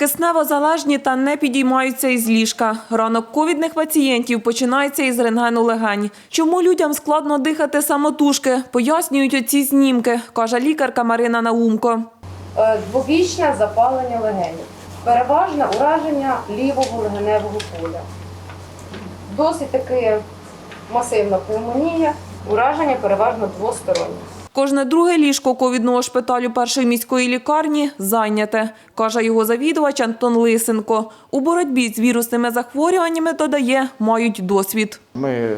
Киснево залежні та не підіймаються із ліжка. Ранок ковідних пацієнтів починається із рентгену легень. Чому людям складно дихати самотужки, пояснюють оці знімки, каже лікарка Марина Наумко. Е, двобічне запалення легенів, переважне ураження лівого легеневого поля. Досить таки масивна пневмонія, ураження переважно двостороннє. Кожне друге ліжко ковідного шпиталю першої міської лікарні зайняте, каже його завідувач Антон Лисенко. У боротьбі з вірусними захворюваннями, додає, мають досвід. Ми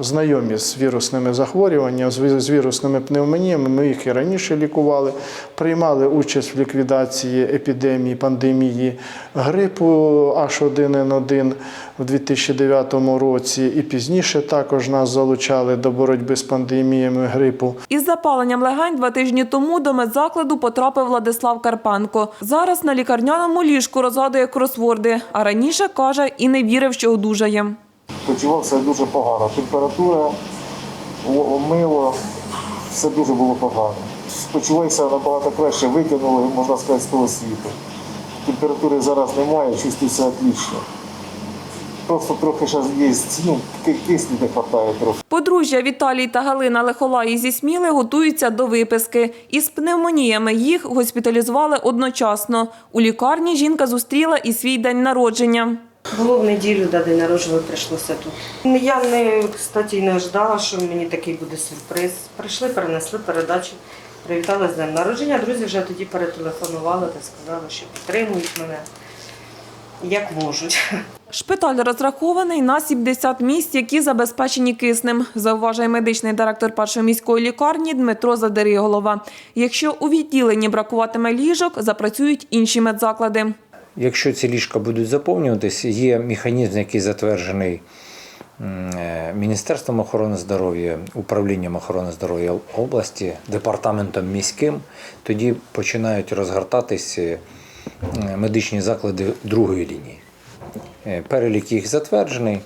знайомі з вірусними захворюваннями, з вірусними пневмоніями. Ми їх і раніше лікували, приймали участь в ліквідації епідемії, пандемії грипу H1N1 в 2009 році. І пізніше також нас залучали до боротьби з пандеміями грипу. Із запаленням легень два тижні тому до медзакладу потрапив Владислав Карпенко. Зараз на лікарняному ліжку розгадує кросворди, а раніше, каже, і не вірив, що одужає. почувався дуже погано. Температура, мило, все дуже було погано. Почувався набагато краще, витягнули, можна сказати, з того світу. Температури зараз немає, чувствується отлично. Просто трохи ще є, ну, ки- кисню не вистачає трохи. Подружжя Віталій та Галина Лехолаї зі Сміли готуються до виписки. Із пневмоніями їх госпіталізували одночасно. У лікарні жінка зустріла і свій день народження. Було в неділю до день народження прийшлося тут. Я не кстати, не ждала, що мені такий буде сюрприз. Прийшли, перенесли передачу, привітали з днем народження. Друзі вже тоді перетелефонували та сказали, що підтримують мене як можуть. Шпиталь розрахований на 70 місць, які забезпечені киснем, зауважує медичний директор першої міської лікарні Дмитро Задеріголова. Якщо у відділенні бракуватиме ліжок, запрацюють інші медзаклади. Якщо ці ліжка будуть заповнюватися, є механізм, який затверджений е, Міністерством охорони здоров'я, управлінням охорони здоров'я області, департаментом міським, тоді починають розгортатись е, медичні заклади другої лінії. Е, Перелік їх затверджений.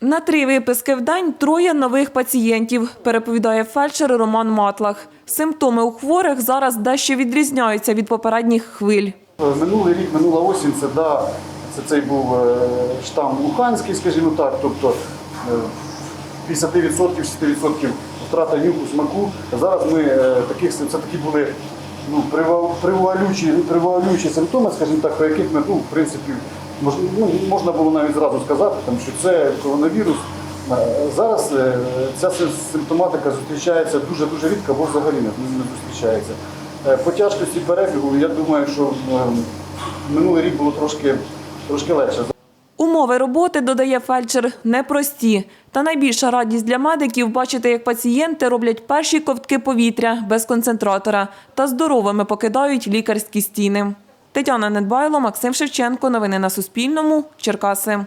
На три виписки в день троє нових пацієнтів, переповідає фельдшер Роман Матлах. Симптоми у хворих зараз дещо відрізняються від попередніх хвиль. Минулий рік, минула осінь, це, да, це цей був е, штам Луханський, скажімо так, тобто е, 50% 60% втрата нюху, смаку. Зараз ми е, таких це такі були ну, прива- привалючі, привалючі симптоми, скажімо так, про яких ми, ну, в принципі, мож, ну, можна було навіть зразу сказати, там, що це коронавірус. Е, Зараз е, ця симптоматика зустрічається дуже-дуже рідко або взагалі не, зустрічається. Е, По тяжкості перебігу, я думаю, що е, минулий рік було трошки, трошки легше. Умови роботи, додає фельдшер, непрості. Та найбільша радість для медиків бачити, як пацієнти роблять перші ковтки повітря без концентратора та здоровими покидають лікарські стіни. Тетяна Недбайло, Максим Шевченко. Новини на Суспільному. Черкаси.